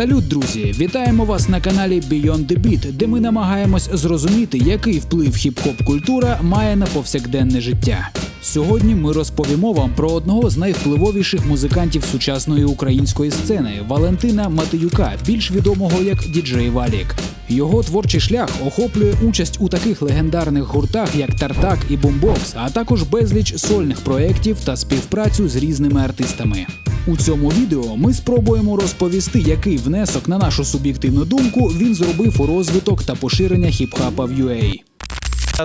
Салют, друзі! Вітаємо вас на каналі Beyond the Beat, де ми намагаємось зрозуміти, який вплив хіп-хоп культура має на повсякденне життя. Сьогодні ми розповімо вам про одного з найвпливовіших музикантів сучасної української сцени Валентина Матиюка, більш відомого як діджей Валік. Його творчий шлях охоплює участь у таких легендарних гуртах, як Тартак і Бумбокс, а також безліч сольних проєктів та співпрацю з різними артистами. У цьому відео ми спробуємо розповісти, який внесок, на нашу суб'єктивну думку, він зробив у розвиток та поширення хіп-хапа в UA.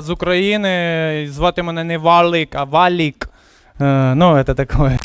З України звати мене не Валик, а Валік. Е, ну, це таке.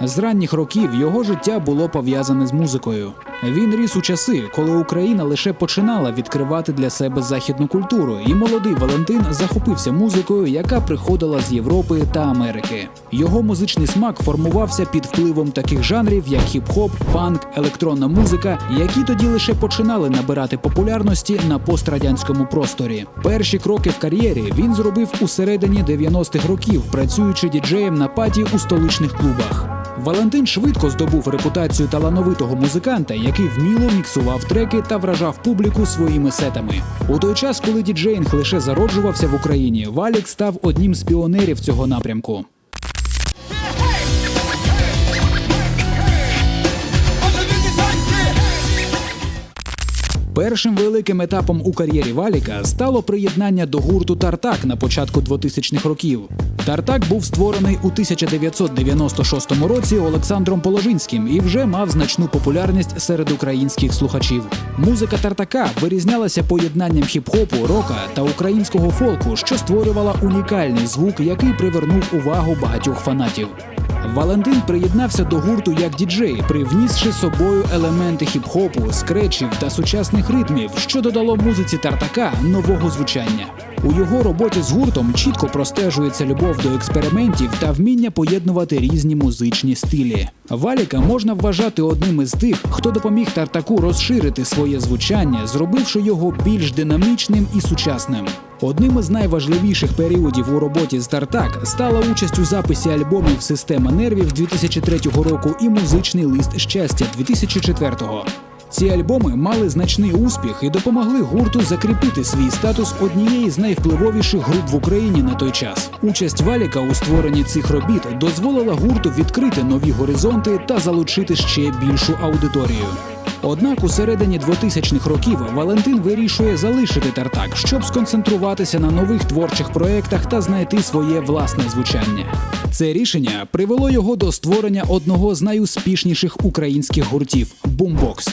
З ранніх років його життя було пов'язане з музикою. Він ріс у часи, коли Україна лише починала відкривати для себе західну культуру, і молодий Валентин захопився музикою, яка приходила з Європи та Америки. Його музичний смак формувався під впливом таких жанрів, як хіп-хоп, фанк, електронна музика, які тоді лише починали набирати популярності на пострадянському просторі. Перші кроки в кар'єрі він зробив у середині 90-х років, працюючи діджеєм на паті у столичних клубах. Валентин швидко здобув репутацію талановитого музиканта, який вміло міксував треки та вражав публіку своїми сетами. У той час, коли діджеїнг лише зароджувався в Україні, Валік став одним з піонерів цього напрямку. Першим великим етапом у кар'єрі Валіка стало приєднання до гурту Тартак на початку 2000-х років. Тартак був створений у 1996 році Олександром Положинським і вже мав значну популярність серед українських слухачів. Музика Тартака вирізнялася поєднанням хіп-хопу, рока та українського фолку, що створювала унікальний звук, який привернув увагу багатьох фанатів. Валентин приєднався до гурту як діджей, привнісши собою елементи хіп-хопу, скретчів та сучасних ритмів, що додало музиці Тартака нового звучання. У його роботі з гуртом чітко простежується любов до експериментів та вміння поєднувати різні музичні стилі. Валіка можна вважати одним із тих, хто допоміг Тартаку розширити своє звучання, зробивши його більш динамічним і сучасним. Одним із найважливіших періодів у роботі з Тартак стала участь у записі альбомів Система нервів 2003 року і Музичний лист щастя 2004-го. Ці альбоми мали значний успіх і допомогли гурту закріпити свій статус однієї з найвпливовіших груп в Україні на той час. Участь Валіка у створенні цих робіт дозволила гурту відкрити нові горизонти та залучити ще більшу аудиторію. Однак у середині 2000-х років Валентин вирішує залишити Тартак, щоб сконцентруватися на нових творчих проєктах та знайти своє власне звучання. Це рішення привело його до створення одного з найуспішніших українських гуртів Бумбокс.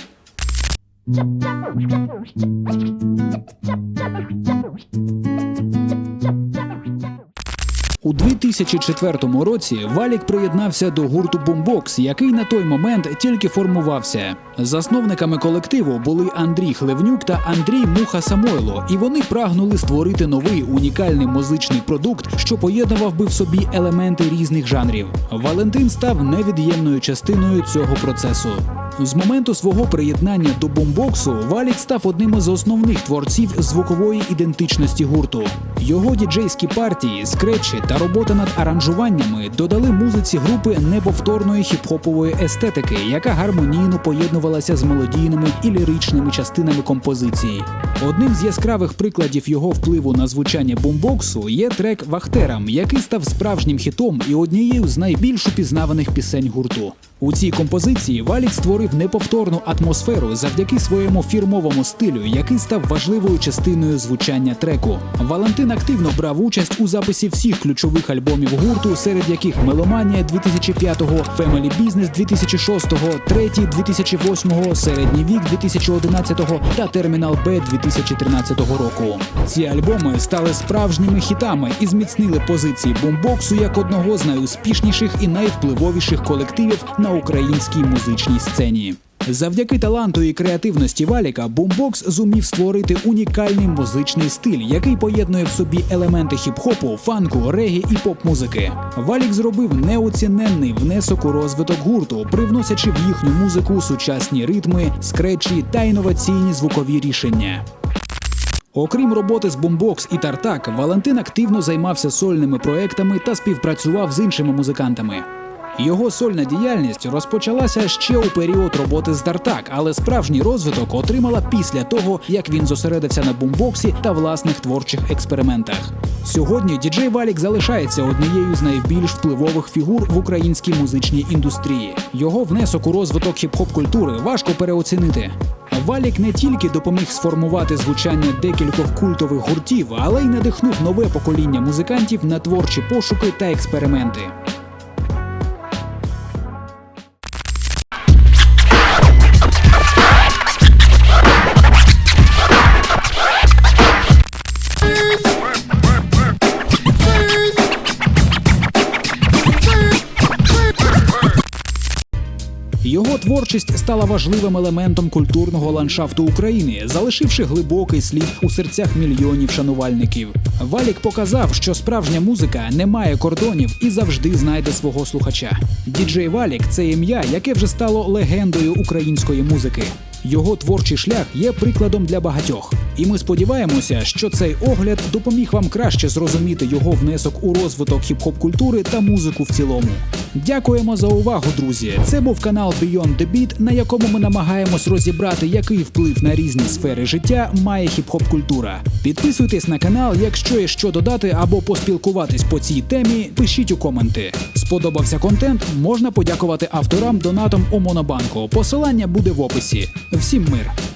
У 2004 році Валік приєднався до гурту Бумбокс, який на той момент тільки формувався. Засновниками колективу були Андрій Хлевнюк та Андрій Муха Самойло, і вони прагнули створити новий унікальний музичний продукт, що поєднував би в собі елементи різних жанрів. Валентин став невід'ємною частиною цього процесу. З моменту свого приєднання до бумбоксу Валік став одним із основних творців звукової ідентичності гурту. Його діджейські партії, скретчі та робота над аранжуваннями додали музиці групи неповторної хіп-хопової естетики, яка гармонійно поєднувалася з мелодійними і ліричними частинами композиції. Одним з яскравих прикладів його впливу на звучання бумбоксу є трек Вахтерам, який став справжнім хітом і однією з найбільш упізнаваних пісень гурту. У цій композиції Валік створив неповторну атмосферу завдяки своєму фірмовому стилю, який став важливою частиною звучання треку. Валентин активно брав участь у записі всіх ключових альбомів гурту, серед яких Меломанія 2005-го, Family Business 2006-го, Третій 2008-го, Середній вік 2011-го та Термінал Б 2013 року. Ці альбоми стали справжніми хітами і зміцнили позиції бумбоксу як одного з найуспішніших і найвпливовіших колективів на українській музичній сцені. Завдяки таланту і креативності Валіка Бумбокс зумів створити унікальний музичний стиль, який поєднує в собі елементи хіп-хопу, фанку, регі і поп-музики. Валік зробив неоціненний внесок у розвиток гурту, привносячи в їхню музику сучасні ритми, скретчі та інноваційні звукові рішення. Окрім роботи з Бумбокс і Тартак, Валентин активно займався сольними проектами та співпрацював з іншими музикантами. Його сольна діяльність розпочалася ще у період роботи з Тартак, але справжній розвиток отримала після того, як він зосередився на бумбоксі та власних творчих експериментах. Сьогодні діджей Валік залишається однією з найбільш впливових фігур в українській музичній індустрії. Його внесок у розвиток хіп-хоп культури важко переоцінити. Валік не тільки допоміг сформувати звучання декількох культових гуртів, але й надихнув нове покоління музикантів на творчі пошуки та експерименти. Творчість стала важливим елементом культурного ландшафту України, залишивши глибокий слід у серцях мільйонів шанувальників. Валік показав, що справжня музика не має кордонів і завжди знайде свого слухача. Діджей Валік це ім'я, яке вже стало легендою української музики. Його творчий шлях є прикладом для багатьох, і ми сподіваємося, що цей огляд допоміг вам краще зрозуміти його внесок у розвиток хіп-хоп культури та музику в цілому. Дякуємо за увагу, друзі. Це був канал Beyond the Beat, на якому ми намагаємось розібрати, який вплив на різні сфери життя має хіп-хоп культура. Підписуйтесь на канал, якщо є що додати або поспілкуватись по цій темі, пишіть у коменти. Сподобався контент, можна подякувати авторам донатом у Монобанку. Посилання буде в описі. Всім мир!